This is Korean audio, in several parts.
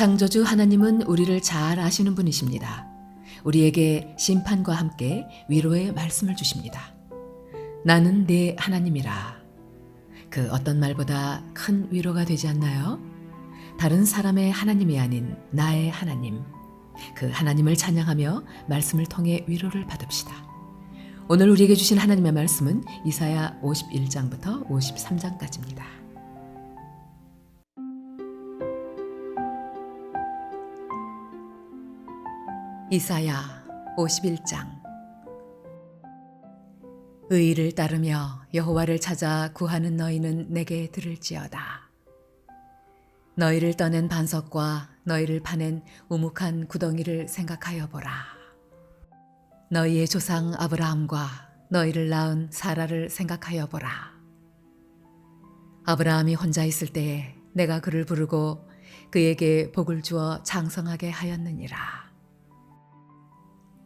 창조주 하나님은 우리를 잘 아시는 분이십니다. 우리에게 심판과 함께 위로의 말씀을 주십니다. 나는 네 하나님이라. 그 어떤 말보다 큰 위로가 되지 않나요? 다른 사람의 하나님이 아닌 나의 하나님. 그 하나님을 찬양하며 말씀을 통해 위로를 받읍시다. 오늘 우리에게 주신 하나님의 말씀은 이사야 51장부터 53장까지입니다. 이사야 51장 의를 따르며 여호와를 찾아 구하는 너희는 내게 들을지어다. 너희를 떠낸 반석과 너희를 파낸 우묵한 구덩이를 생각하여 보라. 너희의 조상 아브라함과 너희를 낳은 사라를 생각하여 보라. 아브라함이 혼자 있을 때에 내가 그를 부르고 그에게 복을 주어 장성하게 하였느니라.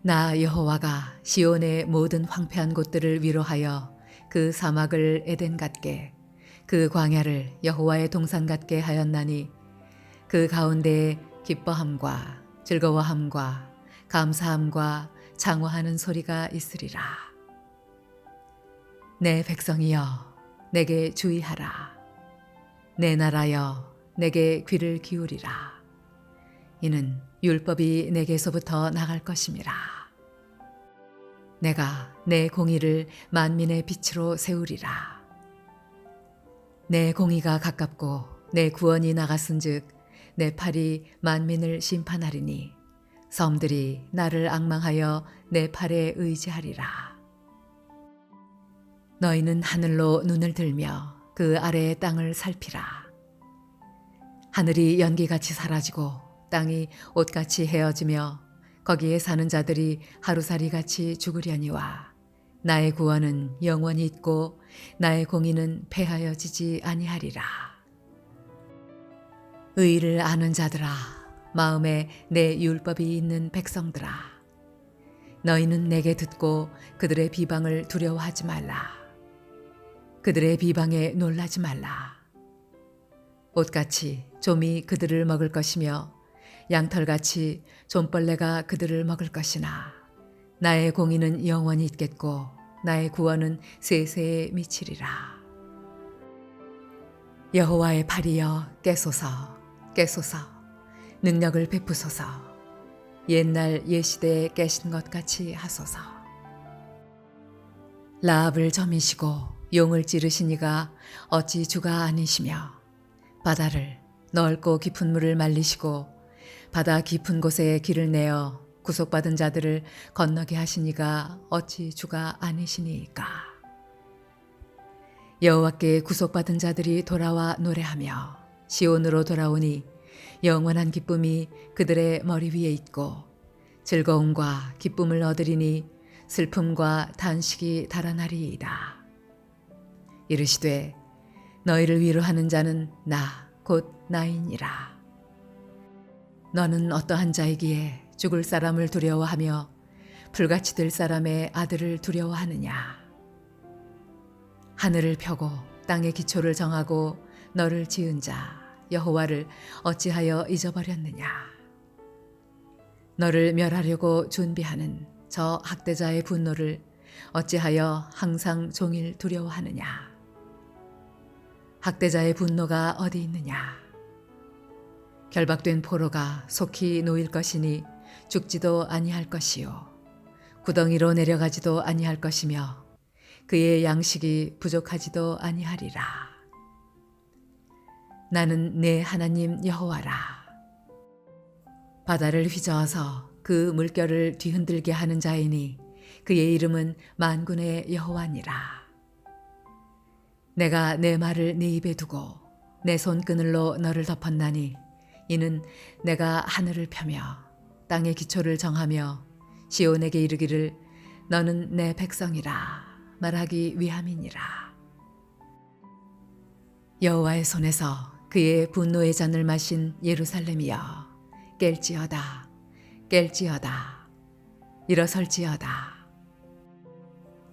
나 여호와가 시온의 모든 황폐한 곳들을 위로하여 그 사막을 에덴 같게 그 광야를 여호와의 동산 같게 하였나니 그 가운데에 기뻐함과 즐거워함과 감사함과 장화하는 소리가 있으리라. 내 백성이여 내게 주의하라. 내 나라여 내게 귀를 기울이라. 이는 율법이 내게서부터 나갈 것임이라. 내가 내 공의를 만민의 빛으로 세우리라. 내 공의가 가깝고 내 구원이 나갔은즉 내 팔이 만민을 심판하리니 섬들이 나를 악망하여 내 팔에 의지하리라. 너희는 하늘로 눈을 들며 그 아래의 땅을 살피라. 하늘이 연기같이 사라지고 땅이 옷같이 헤어지며 거기에 사는 자들이 하루살이 같이 죽으려니와 나의 구원은 영원히 있고 나의 공의는 패하여지지 아니하리라. 의를 아는 자들아 마음에 내 율법이 있는 백성들아 너희는 내게 듣고 그들의 비방을 두려워하지 말라. 그들의 비방에 놀라지 말라. 옷같이 좀이 그들을 먹을 것이며 양털같이 좀벌레가 그들을 먹을 것이나. 나의 공의는 영원히 있겠고 나의 구원은 세세에 미치리라. 여호와의 팔이여 깨소서 깨소서. 능력을 베푸소서. 옛날 옛시대에 깨신 것 같이 하소서. 라합을 점이시고 용을 찌르시니가 어찌 주가 아니시며 바다를 넓고 깊은 물을 말리시고 바다 깊은 곳에 길을 내어 구속받은 자들을 건너게 하시니가 어찌 주가 아니시니까 여호와께 구속받은 자들이 돌아와 노래하며 시온으로 돌아오니 영원한 기쁨이 그들의 머리 위에 있고 즐거움과 기쁨을 얻으리니 슬픔과 단식이 달아나리이다. 이르시되 너희를 위로하는 자는 나 곧 나이니라. 너는 어떠한 자이기에 죽을 사람을 두려워하며 불같이 될 사람의 아들을 두려워하느냐. 하늘을 펴고 땅의 기초를 정하고 너를 지은 자 여호와를 어찌하여 잊어버렸느냐. 너를 멸하려고 준비하는 저 학대자의 분노를 어찌하여 항상 종일 두려워하느냐. 학대자의 분노가 어디 있느냐? 결박된 포로가 속히 놓일 것이니 죽지도 아니할 것이요 구덩이로 내려가지도 아니할 것이며 그의 양식이 부족하지도 아니하리라. 나는 내 하나님 여호와라. 바다를 휘저어서 그 물결을 뒤흔들게 하는 자이니 그의 이름은 만군의 여호와니라. 내가 내 말을 네 입에 두고 내 손 그늘로 너를 덮었나니 이는 내가 하늘을 펴며 땅의 기초를 정하며 시온에게 이르기를 너는 내 백성이라 말하기 위함이니라. 여호와의 손에서 그의 분노의 잔을 마신 예루살렘이여 깰지어다 깰지어다 일어설지어다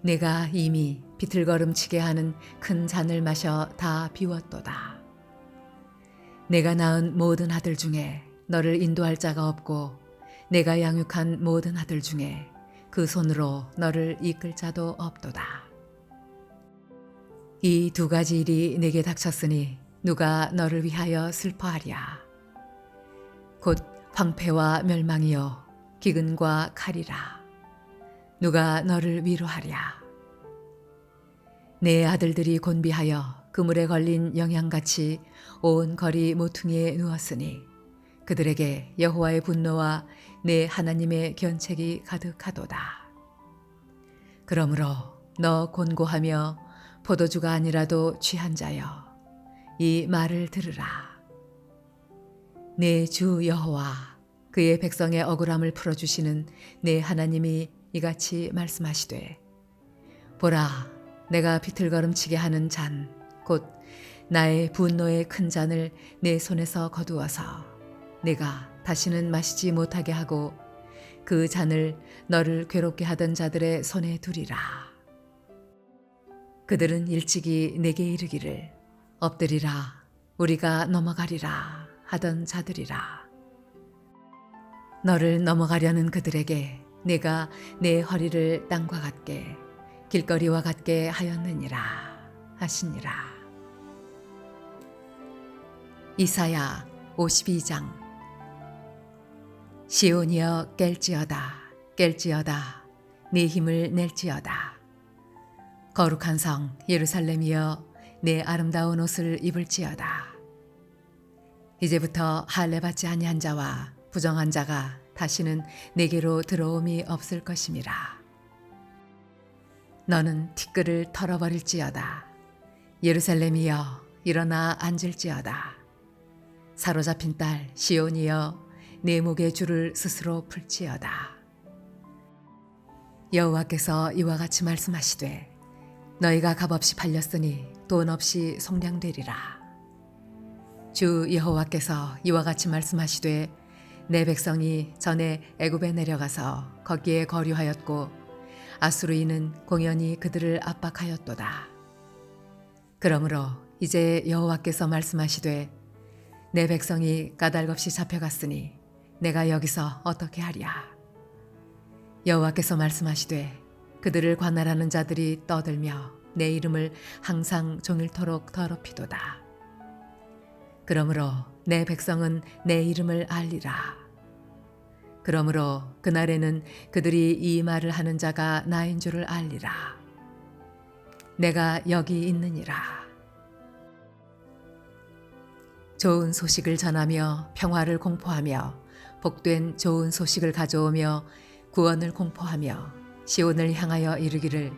내가 이미 비틀거름치게 하는 큰 잔을 마셔 다 비웠도다. 내가 낳은 모든 아들 중에 너를 인도할 자가 없고 내가 양육한 모든 아들 중에 그 손으로 너를 이끌 자도 없도다. 이 두 가지 일이 내게 닥쳤으니 누가 너를 위하여 슬퍼하랴. 곧 황폐와 멸망이요 기근과 칼이라. 누가 너를 위로하랴. 내 아들들이 곤비하여 그물에 걸린 영양같이 온 거리 모퉁이에 누웠으니 그들에게 여호와의 분노와 내 하나님의 견책이 가득하도다. 그러므로 너 곤고하며 포도주가 아니라도 취한 자여 이 말을 들으라. 내 주 여호와 그의 백성의 억울함을 풀어 주시는 내 하나님이 이같이 말씀하시되 보라 내가 비틀거름치게 하는 잔 곧 나의 분노의 큰 잔을 내 손에서 거두어서 내가 다시는 마시지 못하게 하고 그 잔을 너를 괴롭게 하던 자들의 손에 두리라. 그들은 일찍이 내게 이르기를 엎드리라 우리가 넘어가리라 하던 자들이라. 너를 넘어가려는 그들에게 내가 내 허리를 땅과 같게 길거리와 같게 하였느니라 하시니라. 이사야 52장. 시온이여 깰지어다 깰지어다 네 힘을 낼지어다. 거룩한 성 예루살렘이여 내 아름다운 옷을 입을지어다. 이제부터 할례 받지 아니한 자와 부정한 자가 다시는 내게로 들어옴이 없을 것임이라. 너는 티끌을 털어버릴지어다. 예루살렘이여 일어나 앉을지어다 사로잡힌 딸 시온이여 내 목의 줄을 스스로 풀지어다. 여호와께서 이와 같이 말씀하시되 너희가 값없이 팔렸으니 돈 없이 속량되리라. 주 여호와께서 이와 같이 말씀하시되 내 백성이 전에 애굽에 내려가서 거기에 거류하였고 아수르인은 공연히 그들을 압박하였도다. 그러므로 이제 여호와께서 말씀하시되 내 백성이 까닭없이 잡혀갔으니 내가 여기서 어떻게 하랴? 여호와께서 말씀하시되 그들을 관할하는 자들이 떠들며 내 이름을 항상 종일토록 더럽히도다. 그러므로 내 백성은 내 이름을 알리라. 그러므로 그날에는 그들이 이 말을 하는 자가 나인 줄을 알리라. 내가 여기 있느니라. 좋은 소식을 전하며 평화를 공포하며 복된 좋은 소식을 가져오며 구원을 공포하며 시온을 향하여 이르기를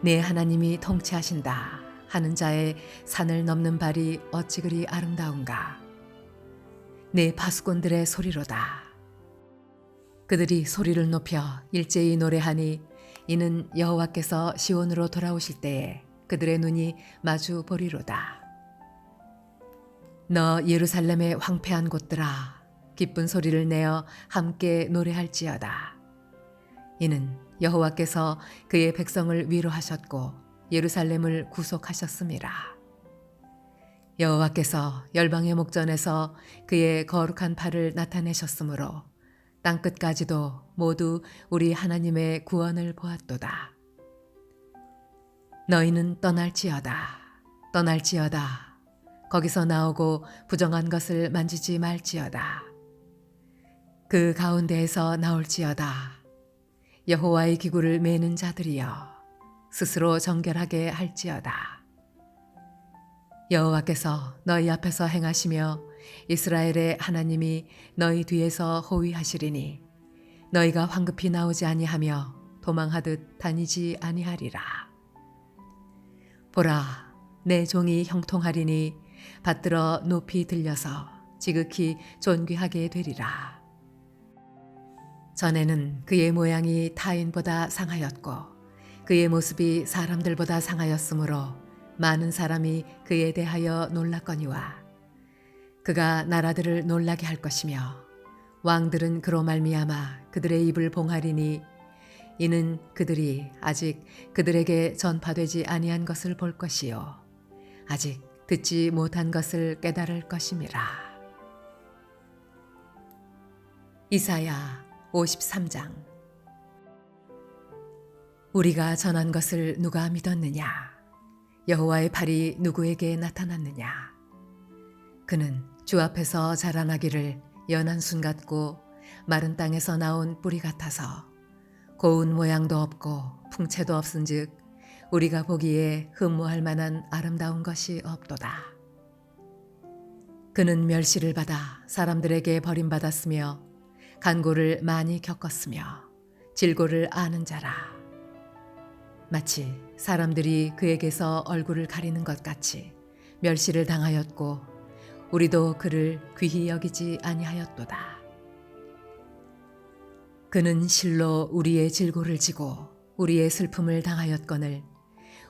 내 하나님이 통치하신다 하는 자의 산을 넘는 발이 어찌 그리 아름다운가 내 파수꾼들의 소리로다 그들이 소리를 높여 일제히 노래하니 이는 여호와께서 시온으로 돌아오실 때에 그들의 눈이 마주 보리로다. 너 예루살렘의 황폐한 곳들아 기쁜 소리를 내어 함께 노래할지어다. 이는 여호와께서 그의 백성을 위로하셨고 예루살렘을 구속하셨습니다. 여호와께서 열방의 목전에서 그의 거룩한 팔을 나타내셨으므로 땅 끝까지도 모두 우리 하나님의 구원을 보았도다. 너희는 떠날지어다. 떠날지어다. 거기서 나오고 부정한 것을 만지지 말지어다. 그 가운데에서 나올지어다. 여호와의 기구를 매는 자들이여 스스로 정결하게 할지어다. 여호와께서 너희 앞에서 행하시며 이스라엘의 하나님이 너희 뒤에서 호위하시리니 너희가 황급히 나오지 아니하며 도망하듯 다니지 아니하리라. 보라, 내 종이 형통하리니 받들어 높이 들려서 지극히 존귀하게 되리라. 전에는 그의 모양이 타인보다 상하였고 그의 모습이 사람들보다 상하였으므로 많은 사람이 그에 대하여 놀랐거니와 그가 나라들을 놀라게 할 것이며 왕들은 그로 말미암아 그들의 입을 봉하리니 이는 그들이 아직 그들에게 전파되지 아니한 것을 볼 것이요 아직 듣지 못한 것을 깨달을 것임이라. 이사야 53장 우리가 전한 것을 누가 믿었느냐? 여호와의 팔이 누구에게 나타났느냐? 그는 주 앞에서 자라나기를 연한 순 같고 마른 땅에서 나온 뿌리 같아서 고운 모양도 없고 풍채도 없은즉 우리가 보기에 흠모할 만한 아름다운 것이 없도다. 그는 멸시를 받아 사람들에게 버림받았으며 간고를 많이 겪었으며 질고를 아는 자라. 마치 사람들이 그에게서 얼굴을 가리는 것 같이 멸시를 당하였고 우리도 그를 귀히 여기지 아니하였도다. 그는 실로 우리의 질고를 지고 우리의 슬픔을 당하였거늘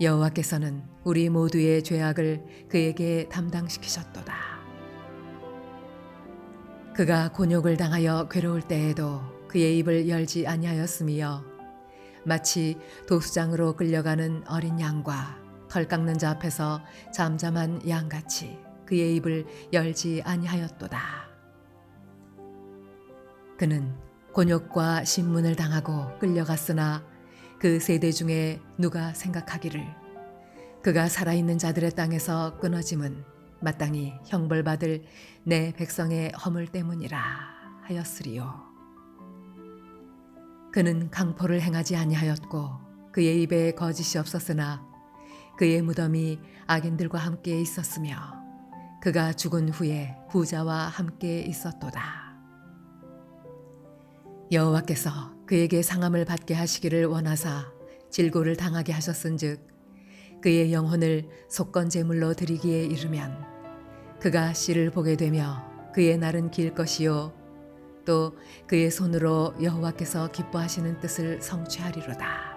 여호와께서는 우리 모두의 죄악을 그에게 담당시키셨도다. 그가 곤욕을 당하여 괴로울 때에도 그의 입을 열지 아니하였으며 마치 도수장으로 끌려가는 어린 양과 털 깎는 자 앞에서 잠잠한 양같이 그의 입을 열지 아니하였도다. 그는 곤욕과 신문을 당하고 끌려갔으나 그 세대 중에 누가 생각하기를 그가 살아있는 자들의 땅에서 끊어짐은 마땅히 형벌받을 내 백성의 허물 때문이라 하였으리요. 그는 강포를 행하지 아니하였고 그의 입에 거짓이 없었으나 그의 무덤이 악인들과 함께 있었으며 그가 죽은 후에 부자와 함께 있었도다. 여호와께서 그에게 상함을 받게 하시기를 원하사 질고를 당하게 하셨은즉 그의 영혼을 속건 제물로 드리기에 이르면 그가 씨를 보게 되며 그의 날은 길 것이요 또 그의 손으로 여호와께서 기뻐하시는 뜻을 성취하리로다.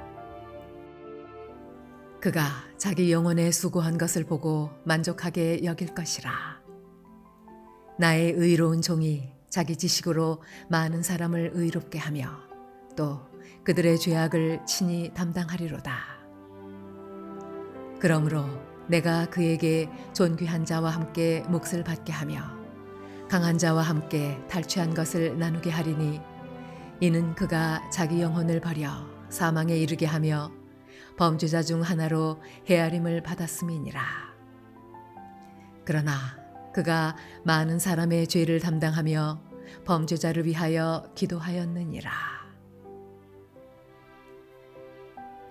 그가 자기 영혼에 수고한 것을 보고 만족하게 여길 것이라. 나의 의로운 종이 자기 지식으로 많은 사람을 의롭게 하며 또 그들의 죄악을 친히 담당하리로다. 그러므로 내가 그에게 존귀한 자와 함께 몫을 받게 하며 강한 자와 함께 탈취한 것을 나누게 하리니 이는 그가 자기 영혼을 버려 사망에 이르게 하며 범죄자 중 하나로 헤아림을 받았음이니라. 그러나 그가 많은 사람의 죄를 담당하며 범죄자를 위하여 기도하였느니라.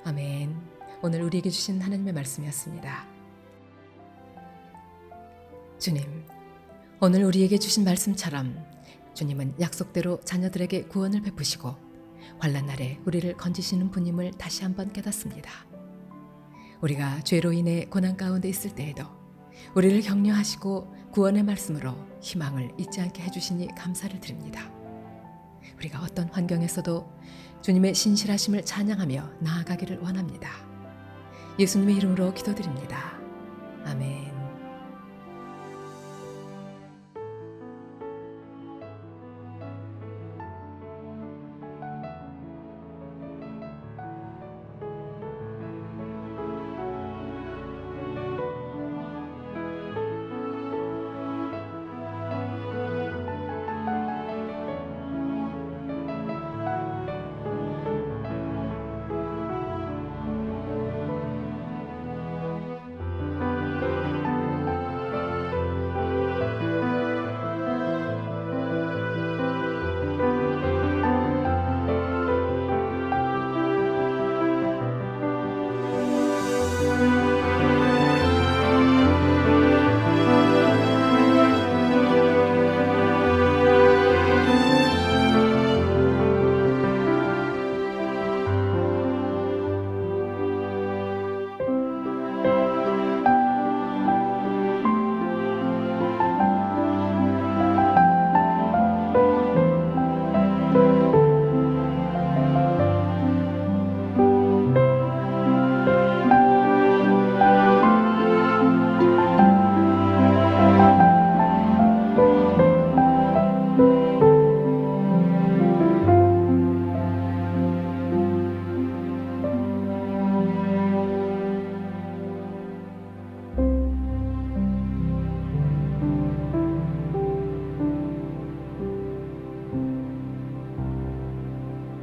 아멘. 오늘 우리에게 주신 하나님의 말씀이었습니다. 주님, 오늘 우리에게 주신 말씀처럼 주님은 약속대로 자녀들에게 구원을 베푸시고 환란 날에 우리를 건지시는 분임을 다시 한번 깨닫습니다. 우리가 죄로 인해 고난 가운데 있을 때에도 우리를 격려하시고 구원의 말씀으로 희망을 잊지 않게 해주시니 감사를 드립니다. 우리가 어떤 환경에서도 주님의 신실하심을 찬양하며 나아가기를 원합니다. 예수님의 이름으로 기도드립니다. 아멘.